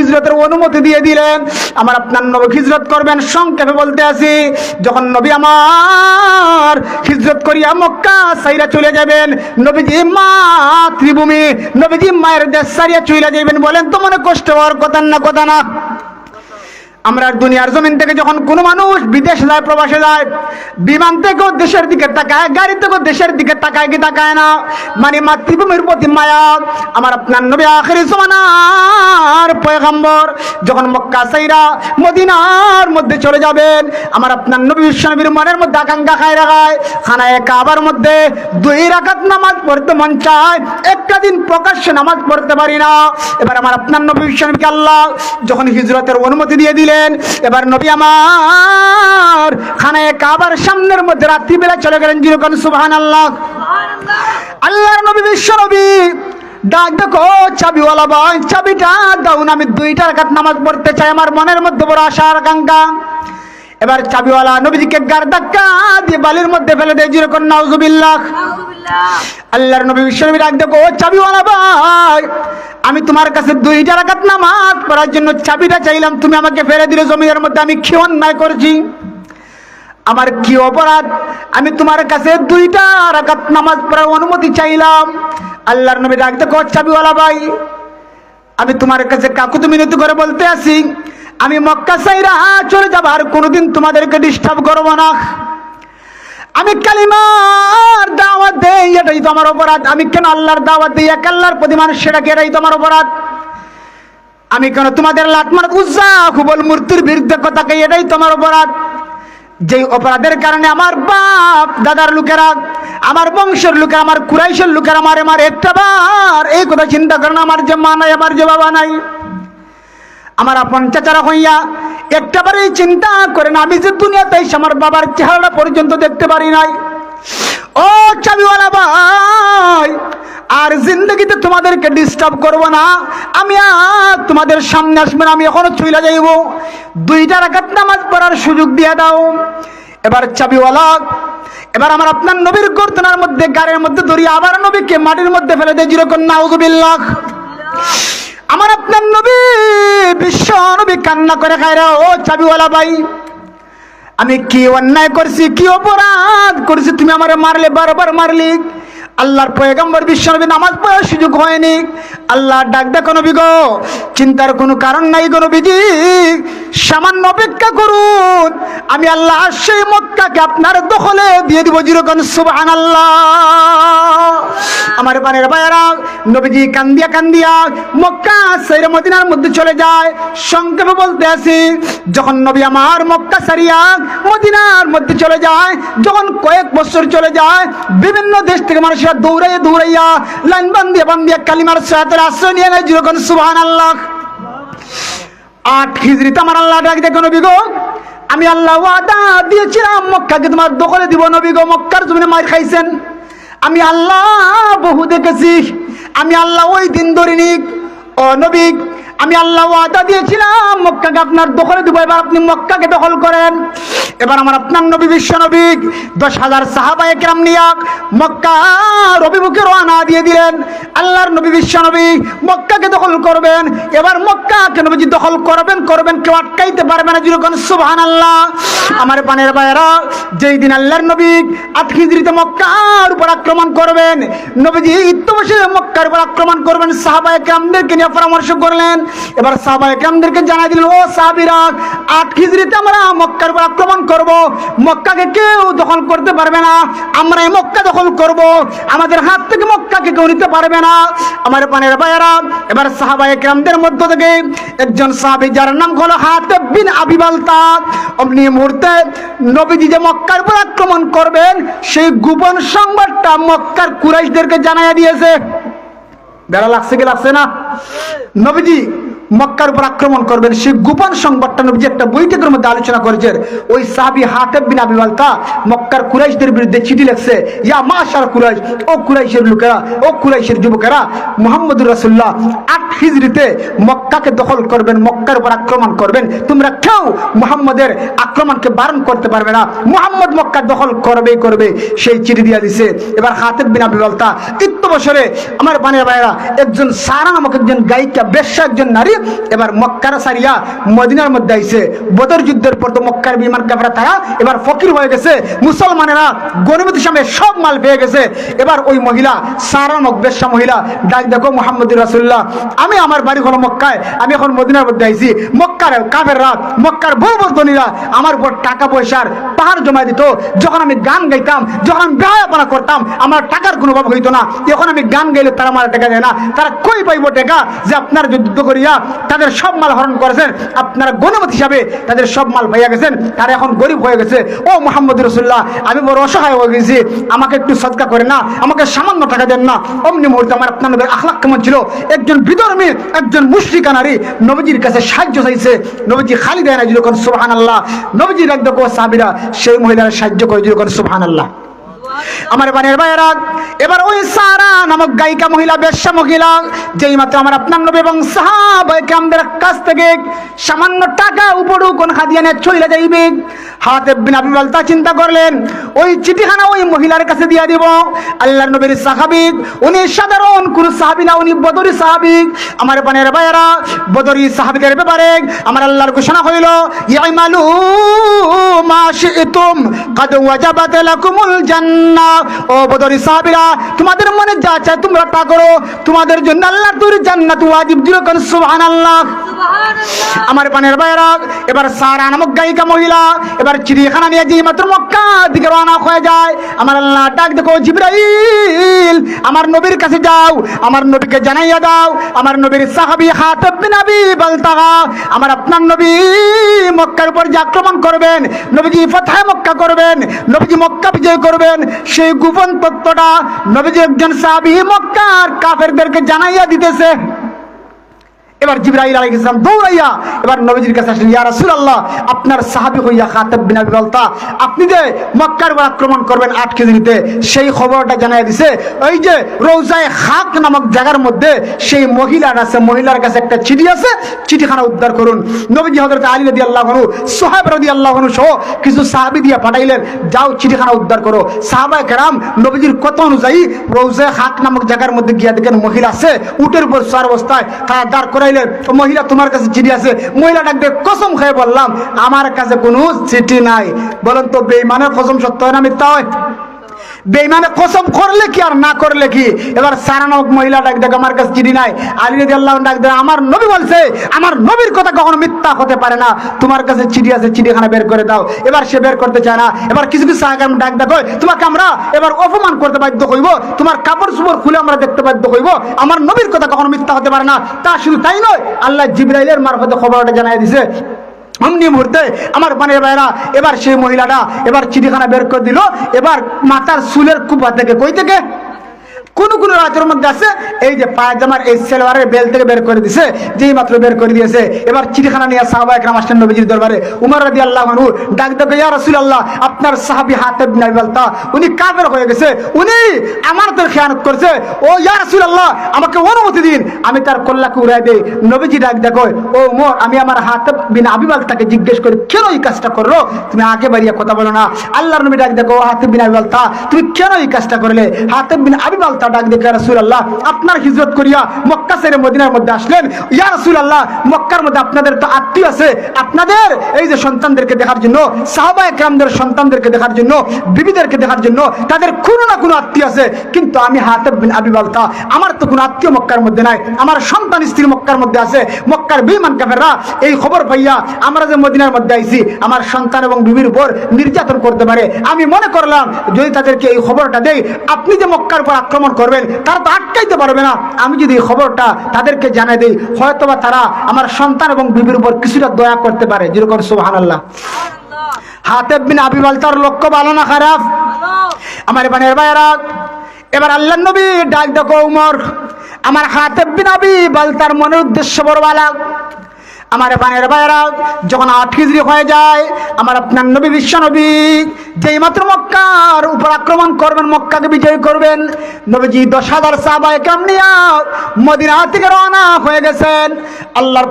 হিজরতের অনুমতি দিয়ে দিলেন। আমার আপনার নবী হিজরত করবেন সংক্ষেপে বলতে আছি, যখন নবী আমার হিজরত করিয়া মক্কা সাইরা চলে যাবেন, নবীজি মাতৃভূমি নবীজি মায়ের দেশ সারিয়া চলে যাবেন বলেন তো মনে কষ্ট হওয়ার কথা না কথা না। আমরা দুনিয়ার জমিন থেকে যখন কোনো মানুষ বিদেশ যায়, প্রবাসে যায়, বিমান থেকেও দেশের দিকে তাকায়, গাড়ি থেকেও দেশের দিকে তাকায় কি তাকায় না? মানে মাতৃভূমির প্রতি মায়া। আমার আপনার নবী আখেরি সমানার পয়গম্বর, যখন মক্কা সাইরা মদিনার মধ্যে চলে যাবেন, আমার আপনার নবী বিশ্বনবীর মনের মধ্যে আকাঙ্ক্ষা খায় রাখায়। খানায় কাবার মধ্যে দুই রাকাত নামাজ পড়তে মন চায়, একটা দিন প্রকাশ্যে নামাজ পড়তে পারি না। এবার আমার আপনার নবী বিশ্বনবীকে আল্লাহ যখন হিজরতের অনুমতি দিয়ে দিলেন এবার নবী আমার খানায় কাবার সামনের মধ্যে রাত্রিবেলা চলে গেলেন যেরকম সুবহান আল্লাহ আল্লাহর নবী, বিশ্ব নবী, ডাক দেখো, চাবিওয়ালা ভাই, চাবিটা দাও আমি দুইটা রাকাত নামাজ পড়তে চাই, আমার মনের মধ্যে বড় আশা আকাঙ্ক্ষা। এবার চাবিওয়ালা নবীজিকে গার ধাক্কা দিয়ে বালির মধ্যে ফেলে দেয় যেরকম নাউজুবিল্লাহ। আল্লাহর নবী, বিশ্বনবী ডাক দেখো ভাই, আমি তোমার কাছে দুইটা রাকাত নামাজ পড়ার জন্য চাবিটা চাইলাম। তুমি আমাকে ফেলে দিলে জমির মধ্যে আমি কি অন্যায় করছি? আমার কি অপরাধ? আমি তোমার কাছে দুইটা রাকাত নামাজ পড়ার অনুমতি চাইলাম। আল্লাহর নবী দেখো চাবিওয়ালা ভাই, আমি তোমার কাছে কাকুতি মিনতি করে বলতে আসি আমি মক্কা সাইরা চলে যাব আর কোনোদিন তোমাদেরকে ডিস্টার্ব করব না। আমি কালিমার দাওয়াত দেই, এটাই তো আমার অপরাধ। আমি কেন আল্লাহর দাওয়াত দিই? এক আল্লাহর প্রতি মানুষ সেটাকে এটাই তো আমার অপরাধ। আমি কেন তোমাদের লাটমার উজ্জা, হুবল মূর্তির বিরুদ্ধে কথা কই? এটাই তোমার অপরাধ। যেই অপরাধের কারণে আমার বাপ, দাদার লোকেরা, আমার বংশের লোকেরা, আমার কুরাইশের লোকেরা আমার আমার একটা বার এই কথা চিন্তা করেন আমার যে মা নাই, আমার যে বাবা নাই। আমার আপন চাচারা হইয়া একটাবারই চিন্তা করেন, আমি যে দুনিয়াতে আমার বাবার চেহারাটা পর্যন্ত দেখতে পারি নাই। ও চাবিওয়ালা ভাই, আর জিন্দগিতে তোমাদেরকে ডিস্টার্ব করব না। আমি আর তোমাদের সামনে আসবেন আমি এখনও চলে যাইব। দুইটা রাখাত নামাজ পড়ার সুযোগ দিয়ে দাও। এবার চাবিওয়ালা, এবার আমার আপনার নবীর গর্দনার মধ্যে, গাড়ির মধ্যে ধরিয়ে আবার নবীকে মাটির মধ্যে ফেলে দেয় যেরকম নাউজুবিল্লাহ আমার আপনার নবী, বিশ্ব নবী কান্না করে খায় রে, ও চাবিওয়ালা ভাই। আমি কি অন্যায় করছি, কি অপরাধ করছি, তুমি আমার মারলে, বারবার মারলি। আল্লাহর পয়গম্বর বিশ্বনবী নামাজ পড়ার সুযোগ হয়নি। আল্লাহ ডাক দেখো নবী চিন্তার কোনো কারণ নাই গো নবীজি। সামান্য অপেক্ষা করুন, আমি আল্লাহ সেই মক্কাকে আপনার দখলে দিয়ে দিব যেরকম সুবহান আমার পানের ভাইয়েরা, নবীজি কান্দিয়া কান্দিয়া মক্কা সেরে মদিনার মধ্যে চলে যায়। সংক্ষেপে বলতে আসি যখন নবী আমার মক্কা সারিয়া মদিনার মধ্যে চলে যায়, যখন কয়েক বছর চলে যায়, বিভিন্ন দেশ থেকে মানুষেরা দৌড়াইয়া দৌড়াইয়া লাইন বান্ধিয়া বান্ধিয়া কালিমার সাথের আশ্রয় নিয়ে নেয় যেরকম সুহান আল্লাহ আট হিজড়িতে আমার আল্লাহ ডাক দেখো নবী গো, আমি আল্লাহ ওয়াদা দিয়েছিলাম মক্কাকে তোমার দখলে দিব নবী গো, মক্কার জমিনে মার খাইছেন। আমি আল্লাহ বহু দেখেছি, আমি আল্লাহ ওই দিন ধরিনি। ও নবী আমি আল্লাহ ওয়াদা দিয়েছিলাম, মক্কাকে আপনার দখলে দিব। এবার আপনি মক্কাকে দখল করেন। এবার আমার আপনার নবী, বিশ্ব নবী, দশ হাজার সাহাবা একরাম নিয়া মক্কার অভিমুখে রওনা দিয়ে দিলেন। আল্লাহর নবী, বিশ্ব নবী মক্কাকে দখল করবেন। এবার মক্কাকে নবীজি দখল করবেন করবেন কেউ আটকাইতে পারবে না। যেরকম সুবহান আল্লাহ আমার পানের বাইরা যেই দিন আল্লাহর নবী আতখিজরিতে মক্কার উপর আক্রমণ করবেন, নবীজি ইত্যবসে মক্কার উপর আক্রমণ করবেন। সাহাবা একরামদেরকে নিয়ে পরামর্শ করলেন এবার সাহাবা একরামদেরকে জানাই দিলেন, ও সাহাবিরা, আট খিজরিতে আমরা মক্কার উপর আক্রমণ করব। মক্কাকে কেউ দখল করতে পারবে না। আমরা এই মক্কা দখল করব। আমাদের হাত থেকে মক্কাকে কেউ নিতে পারবে না। আমার পানের ভাইয়েরা, এবার সাহাবা একরামদের মধ্য থেকে একজন সাহাবি, যার নাম হলো হাতেব বিন আবিবালতা অমনি মুহূর্তে নবীজি যে মক্কার উপর আক্রমণ করবেন, সেই গোপন সংবাদটা মক্কার কুরাইশদেরকে জানাইয়া দিয়েছে। বেড়া লাগছে কি লাগছে না? নবীজি মক্কার উপর আক্রমণ করবেন। সেই গোপন সংবাদটা নবীজি একটা বৈঠকের মধ্যে আলোচনা করেছেন ওই সাহাবি হাতে বিন আবি মক্কার কুরাইশদের বিরুদ্ধে চিঠি লেখছে, ইয়া মা আশার কুরাইশ, ও কুরাইশের লোকেরা, ও কুরাইশের যুবকেরা, মোহাম্মদুর রাসুল্লাহ হিজরিতে মক্কাকে দখল করবেন, মক্কার উপর আক্রমণ করবেন, তোমরা কেউ মুহাম্মদের আক্রমণকে বারণ করতে পারবে না। মুহাম্মদ মক্কা দখল করবেই করবে, সেই চিঠি দিয়া দিছে। এবার হাতেব বিন আবি বালতা তৃতীয় বছরে আমার বানের ভাইরা একজন সারা নামক একজন গায়িকা, বেশ্যা একজন নারী, এবার মক্কার সারিয়া মদিনার মধ্যে আইছে। বদর যুদ্ধের পর তো মক্কার বিমান কাফেরা তারা এবার ফকির হয়ে গেছে। মুসলমানেরা গণিমত সামনে সব মাল পেয়ে গেছে। এবার ওই মহিলা সারা নকবেশা মহিলা, ডাক দেখো মোহাম্মদ রাসুল্লাহ আমি আমার বাড়ি হলো মক্কায়। আমি এখন মদিনার মধ্যে আইছি। মক্কার কাফেররা মক্কার বউ বন্ধনীরা আমার উপর টাকা পয়সার পাহাড় জমা দিত। যখন আমি গান গাইতাম, যখন আমি ব্যয়াপনা করতাম, আমার টাকার কোনো অভাব হইতো না। এখন আমি গান গাইলে তারা আমার টাকা দেয় না। তারা কই পাইব টাকা যে আপনার যুদ্ধ করিয়া তাদের সব মাল হরণ করেছেন? আপনারা গণমত হিসাবে তাদের সব মাল পাইয়া গেছেন। তারা এখন গরিব হয়ে গেছে। ও মোহাম্মদ রসুল্লাহ আমি বড় অসহায় হয়ে গেছি। আমাকে একটু সৎকা করে না। আমাকে সামান্য টাকা দেন না। অমনি মুহূর্তে আমার আপনার আখলাক কেমন ছিল? একজন বিধর্মী একজন মুশ্রিকা নারী নবীজির কাছে সাহায্য চাইছে। নবীজি খালি দেয় না যখন সুহান আল্লাহ নবজির একদম সাহাবিরা সেই মহিলার সাহায্য করে যখন সুহান আল্লাহ আমার বানের ভাইয়েরা এবার ওই সারা নামক গায়িকা মহিলা, বেশ্যা মহিলা, যেই মাত্র আমার আপনার নবী এবং সাহাবাইকে আমাদের কাছ থেকে সামান্য টাকা উপরু কোন খাদিয়া নিয়ে চলে যাইবে। হাতে বিন আবি বালতা চিন্তা করলেন, ওই চিঠিখানা ওই মহিলার কাছে দিয়া দিব। আল্লাহর নবীর সাহাবিক উনি সাধারণ কোন সাহাবি না, উনি বদরি সাহাবিক আমার বানের ভাইয়েরা বদরি সাহাবিদের ব্যাপারে আমার আল্লাহর ঘোষণা হইল ইয়াইমালু মা শি'তুম, কাদ ওয়াজাবাত লাকুমুল জান্নাহ। ও বদরি সাহাবীরা তোমাদের মনে যা চায় তোমরা তা করো। তোমাদের জন্য আল্লাহর তৈরি জান্নাত ওয়াজিব দিল কোন? সুবহানাল্লাহ। আমার পানের ভাইয়েরা এবার সারা নামক গায়িকা মহিলা এবার চিড়িয়াখানা নিয়ে যে মাত্র মক্কা দিকে রওনা হয়ে যায়। আমার আল্লাহ ডাক দেখো জিব্রাইল আমার নবীর কাছে যাও আমার নবীকে জানাইয়া দাও। আমার নবীর সাহাবী হাতেব বিন আবি বালতাগা আমার আপনার নবী মক্কার উপর যে আক্রমণ করবেন নবীজি ফতহায় মক্কা করবেন নবীজি মক্কা বিজয় করবেন সেই গোপন তত্ত্বটা নবীজি একজন সাহাবী মক্কার কাফেরদেরকে জানাইয়া দিতেছে। এবার জিব্রাইল আলাইহিস সালাম দৌড়াইয়া এবার নবীজির কাছে আসলেন, ইয়া রাসূলুল্লাহ, আপনার সাহাবী হইয়া খাতাব বিন আবি বালতা, আপনি যে মক্কার উপর আক্রমণ করবেন আট কেজিতে, সেই খবরটা জানাই দিছে ওই যে রৌজায়ে খাক নামক জায়গার মধ্যে সেই মহিলার আছে, মহিলার কাছে একটা চিঠি আছে, চিঠিখানা উদ্ধার করুন। নবীজি হযরত আলী রাদিয়াল্লাহু আনহু সোহাব রাদিয়াল্লাহু আনহু সহ কিছু সাহাবী দিয়া পাঠাইলেন, যাও চিঠিখানা উদ্ধার করো। সাহাবায়ে কেরাম নবীজির কথা অনুযায়ী রৌজায়ে খাক নামক জায়গার মধ্যে গিয়া দেখেন মহিলা আছে, উটের উপর সার অবস্থায় তারা দাঁড় করাইলেন "ও মহিলা, তোমার কাছে চিঠি আছে। মহিলা ডাকবে, কসম খেয়ে বললাম, আমার কাছে কোনো চিঠি নাই। বলেন তো বেইমানের কসম সত্য হয় না মিথ্যা হয়? বেইমানে কসম করলে কি আর না করলে কি? এবার সারানক মহিলা ডাক দেখ আমার কাছে চিঠি নাই। আলী রাজি আল্লাহ ডাক দেখ আমার নবী বলছে, আমার নবীর কথা কখনো মিথ্যা হতে পারে না। তোমার কাছে চিঠি আছে, চিঠিখানা বের করে দাও। এবার সে বের করতে চায় না। এবার কিছু কিছু সাহাকাম ডাক দেখো তোমাকে আমরা এবার অপমান করতে বাধ্য হইব? তোমার কাপড় চোপড় খুলে আমরা দেখতে বাধ্য হইব? আমার নবীর কথা কখনো মিথ্যা হতে পারে না। তা শুধু তাই নয়, আল্লাহ জিব্রাইলের মারফতে খবরটা জানাই দিছে। অমনি মুহূর্তে আমার বানের ভাইরা এবার সেই মহিলাটা এবার চিঠিখানা বের করে দিল। এবার মাথার সুলের কুপা থেকে কই থেকে? কোন কোন রাজ্যের মধ্যে আছে, এই যে পায়জামার এই সেলোয়ারের বেল থেকে বের করে দিছে, যেই মাত্র বের করে দিয়েছে। এবার চিঠিখানা নিয়ে সাহাবা একরাম আসলেন নবীজির দরবারে। উমর রাদি আল্লাহ মানু ডাক দেখে, ইয়া রাসূলুল্লাহ আপনার সাহাবী হাতেব নাই বলতা উনি কাফের হয়ে গেছে, উনি আমার তোর খেয়ানত করছে। ও, ইয়া রাসূলুল্লাহ, আমাকে অনুমতি দিন। আমি তার কল্লাকে উড়াই দেই। নবীজি ডাক দেখো ও উমর, আমি আমার হাতেব বিন আবি বালতাকে জিজ্ঞেস করি, কেন এই কাজটা করল? তুমি আগে বাড়িয়ে কথা বলো না। আল্লাহর নবী ডাক দেখো ও হাতেব বিন আবি বালতা তুমি কেন এই কাজটা করলে? হাতেব বিন আবি বালতা ডাক দেখে রাসূলুল্লাহ, আপনার হিজরত করিয়া মক্কা ছেড়ে মদিনার মধ্যে আসলেন। ইয়া রাসূলুল্লাহ, মক্কার মধ্যে আপনাদের তো আত্মীয় আছে। আপনাদের, এই যে সন্তানদেরকে দেখার জন্য সাহাবা একরামদের সন্তানদেরকে দেখার জন্য, বিবিদেরকে দেখার জন্য তাদের কোনো না কোনো আত্মীয় আছে। কিন্তু আমি হাতেব বিন আবি বালতা, আমার তো কোনো আত্মীয় মক্কার মধ্যে নাই, আমার সন্তান স্ত্রী মক্কার মধ্যে আছে, মক্কার বেঈমান কাফেররা এই খবর পাইয়া আমরা যে মদিনার মধ্যে আইছি, আমার সন্তান এবং বিবির উপর নির্যাতন করতে পারে। আমি মনে করলাম, যদি তাদেরকে এই খবরটা দেই, আপনি যে মক্কার উপর আক্রমণ করবেন, তারা তো আটকাইতে পারবে না। আমি যদি এই খবরটা তাদেরকে জানাই দিই, হয়তোবা তারা আমার সন্তান এবং বিবির উপর কিছুটা দয়া করতে পারে। যেরকম সুবহান আল্লাহ হাতেব বিন আবি বালতার লক্ষ্য ভালো না খারাপ? আমার বানের ভাইয়েরা, এবার আল্লাহ নবী ডাক দেখো উমর। আমার হাতেব বিন আবি বালতার মনের উদ্দেশ্য বড় বালা আমার পানের ভাইয়েরা, যখন আট হিজড়ি হয়ে যায়, আমার আপনার নবী, বিশ্ব নবী, যেই মাত্র মক্কার উপর আক্রমণ করবেন, মক্কাকে বিজয় করবেন, নবীজি দশ হাজার সাহাবায় কামনিয়া মদিনা থেকে রওনা হয়ে গেছেন। আল্লাহর